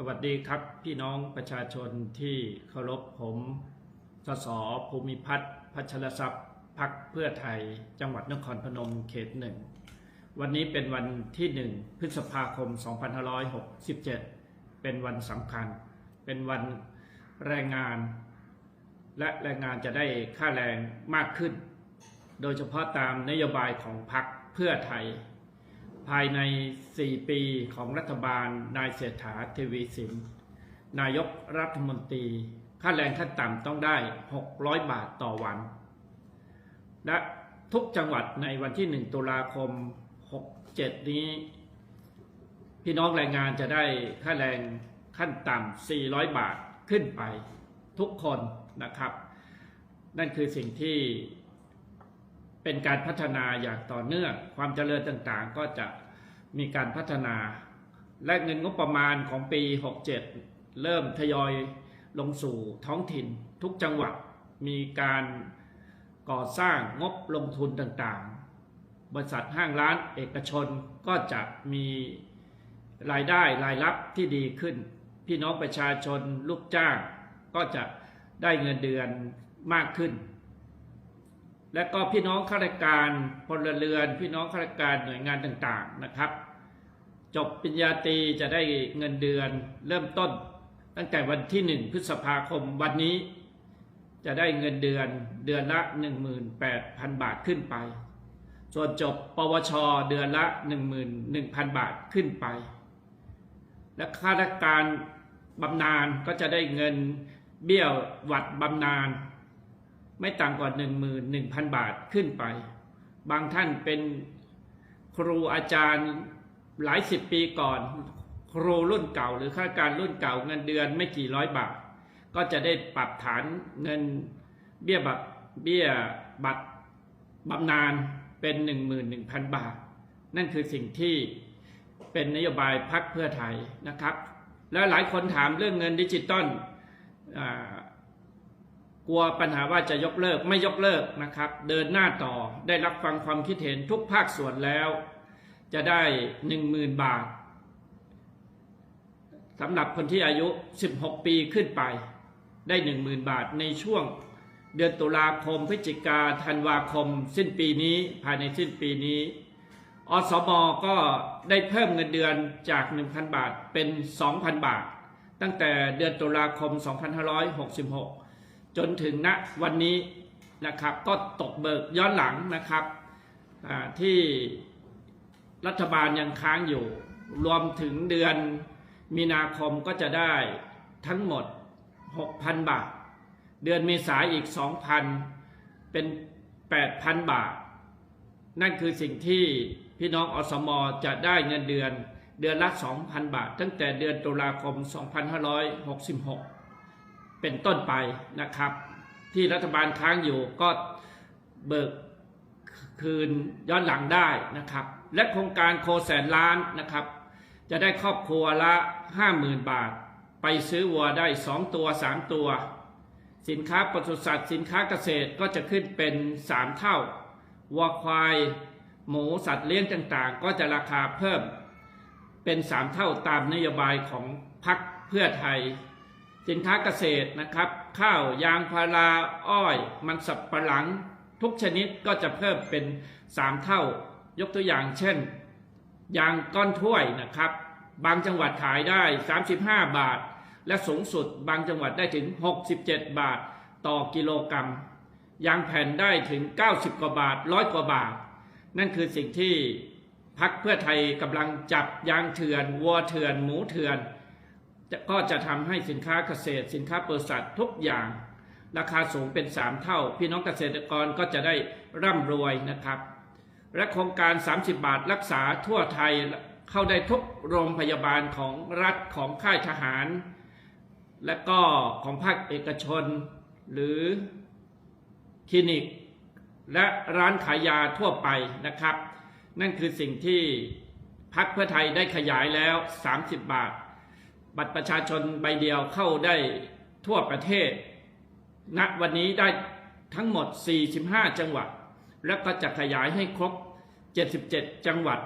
สวัสดีครับพี่น้องประชาชนที่เคารพผม สสภูมิพัฒน์พัชรทรัพย์พักเพื่อไทย จังหวัดนครพนมเขตหนึ่ง วันนี้เป็นวันที่หนึ่งพฤษภาคม 2567 เป็นวันสำคัญ เป็นวันแรงงาน และแรงงานจะได้ค่าแรงมากขึ้น โดยเฉพาะตามนโยบายของพรรคเพื่อไทย ภายใน 4 ปีของรัฐบาล นายเศรษฐาทวีสิน นายกรัฐมนตรี ค่าแรงขั้นต่ำต้องได้ 600 บาทต่อวัน และทุกจังหวัดในวันที่ 1 ตุลาคม 67 นี้ พี่น้องแรงงานจะได้ค่าแรงขั้นต่ำ 400 บาทขึ้นไปทุกคนนะครับ นั่นคือสิ่งที่เป็นการพัฒนาอย่างต่อเนื่อง ความเจริญต่างๆ ก็จะ มีการพัฒนา และเงินงบประมาณของปี 67 เริ่มทยอยลงสู่ท้องถิ่นทุกจังหวัดมีการก่อสร้างงบลงทุนต่างๆ บริษัทห้างร้านเอกชนก็จะมีรายได้รายรับที่ดีขึ้น พี่น้องประชาชนลูกจ้างก็จะได้เงินเดือนมากขึ้น และก็พี่น้องข้าราชการพลเรือน พี่น้องข้าราชการหน่วยงานต่างๆนะครับ จบปริญญาตรีจะได้เงินเดือนเริ่มต้น ตั้งแต่วันที่ 1 พฤษภาคมวันนี้ จะได้เงินเดือนเดือนละ 18,000 บาทขึ้นไป ส่วนจบปวช เดือนละ 11,000 บาทขึ้นไป และข้าราชการบำนาญก็จะได้เงินเบี้ยหวัดบำนาญ ไม่ต่ำกว่า 11,000 บาทขึ้นไป บางท่านเป็นครูอาจารย์หลายสิบปีก่อน ครูรุ่นเก่าหรือข้าราชการรุ่นเก่าเงินเดือนไม่กี่ร้อยบาท ก็จะได้ปรับฐานเงินเบี้ยบัตรเบี้ยบัตรบำนาญเป็น 11,000 บาท นั่นคือสิ่งที่เป็นนโยบายพักเพื่อไทยนะครับ แล้วหลายคนถามเรื่องเงินดิจิตอลอ่า กลัวปัญหาว่าจะยกเลิกไม่ยกเลิกนะครับ เดินหน้าต่อได้รับฟังความคิดเห็นทุกภาคส่วนแล้ว จะได้ 10,000 บาทสำหรับคนที่อายุ 16 ปีขึ้นไป ได้ 10,000 บาทในช่วงเดือนตุลาคมพฤศจิกาธันวาคม สิ้นปีนี้ภายในสิ้นปีนี้ อสมก็ได้เพิ่มเงินเดือนจาก 1,000 บาทเป็น 2,000 บาท ตั้งแต่เดือนตุลาคม 2566 จนถึงณวันนี้นะครับก็ตกเบิกย้อนหลังนะครับที่รัฐบาลยังค้างอยู่ รวมถึงเดือนมีนาคมก็จะได้ทั้งหมด 6,000 บาท เดือนเมษายนอีก 2,000 เป็น 8,000 บาท นั่นคือสิ่งที่พี่น้องอสมจะได้เงินเดือนเดือนละ 2,000 บาท ตั้งแต่เดือนตุลาคม 2566 เป็นต้นไปนะครับ ที่รัฐบาลค้างอยู่ก็เบิกคืนย้อนหลังได้นะครับ และโครงการโคแสนล้านนะครับ จะได้ครอบครัวละ 50,000 บาท ไปซื้อวัวได้ 2 ตัว 3 ตัว สินค้าปศุสัตว์สินค้าเกษตรก็จะขึ้นเป็น 3 เท่าวัวควายหมูสัตว์เลี้ยงต่างๆ ก็จะราคาเพิ่มเป็น 3 เท่าตามนโยบายของพรรคเพื่อไทย สินค้าเกษตรนะครับ ข้าวยางพาราอ้อย มันสับปะหลัง ทุกชนิดก็จะเพิ่มเป็น 3 เท่า ยกตัวอย่างเช่น ยางก้อนถ้วยนะครับ บางจังหวัดขายได้ 35 บาท และสูงสุดบางจังหวัดได้ถึง 67 บาทต่อกิโลกรัม ยางแผ่นได้ถึง 90 กว่าบาทร้อยกว่าบาท นั่นคือสิ่งที่พักเพื่อไทยกำลังจับยางเถื่อนวัวเถื่อน หมูเถื่อน ก็จะทำให้สินค้าเกษตร สินค้าเปอร์สัตว์ทุกอย่าง ราคาสูงเป็น 3 เท่า พี่น้องเกษตรกรก็จะได้ร่ำรวยนะครับ และโครงการ 30 บาทรักษาทั่วไทยเข้าได้ทุกโรงพยาบาลของรัฐของค่ายทหาร และก็ของภาคเอกชน หรือคลินิก และร้านขายยาทั่วไปนะครับ นั่นคือสิ่งที่พักเพื่อไทยได้ขยายแล้ว 30 บาท บัตรประชาชนใบเดียวเข้าได้ทั่วประเทศณวันนี้ได้ทั้งหมด 45 จังหวัด แล้วก็จะขยายให้ครบ 77 จังหวัด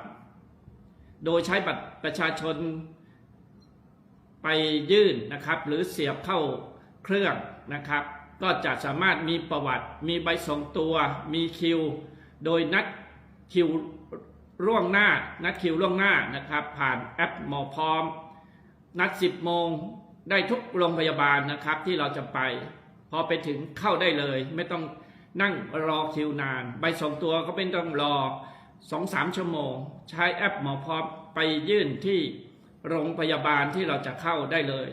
โดยใช้บัตรประชาชนไปยื่นนะครับ หรือเสียบเข้าเครื่องนะครับ ก็จะสามารถมีประวัติ มีใบส่งตัว มีคิว โดยนัดคิวล่วงหน้า นัดคิวล่วงหน้านะครับ ผ่านแอปหมอพร้อม นัด10โมงได้ทุกโรงพยาบาลนะครับที่เราจะไป พอไปถึงเข้าได้เลย ไม่ต้องนั่งรอคิวนาน ใบส่งตัวก็เป็นต้องรอ2-3ชั่วโมง ใช้แอปหมอพร้อมไปยื่นที่โรงพยาบาลที่เราจะเข้าได้เลย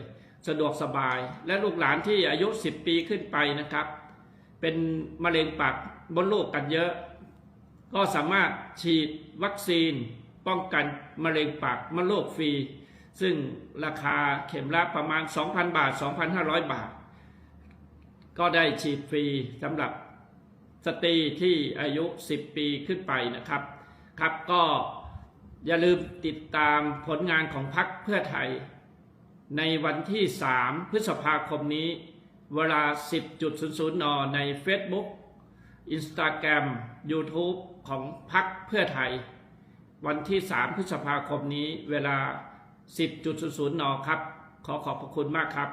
สะดวกสบายและลูกหลานที่อายุ 10 ปีขึ้นไปนะครับ เป็นมะเร็งปากบนลูกกันเยอะ ก็สามารถฉีดวัคซีนป้องกันมะเร็งปากมดลูกฟรี ซึ่งราคาเข็มละประมาณ 2,000 บาท 2,500 บาท ก็ได้ฉีดฟรีสำหรับสตรีที่อายุ 10 ปีขึ้นไปนะครับ ครับก็อย่าลืมติดตามผลงานของพรรคเพื่อไทย ในวันที่ 3 พฤษภาคมนี้ เวลา 10.00 น ใน Facebook Instagram YouTube ของพรรคเพื่อไทย วันที่ 3 พฤษภาคมนี้เวลา 10.00นอครับ ขอขอบพระคุณมากครับ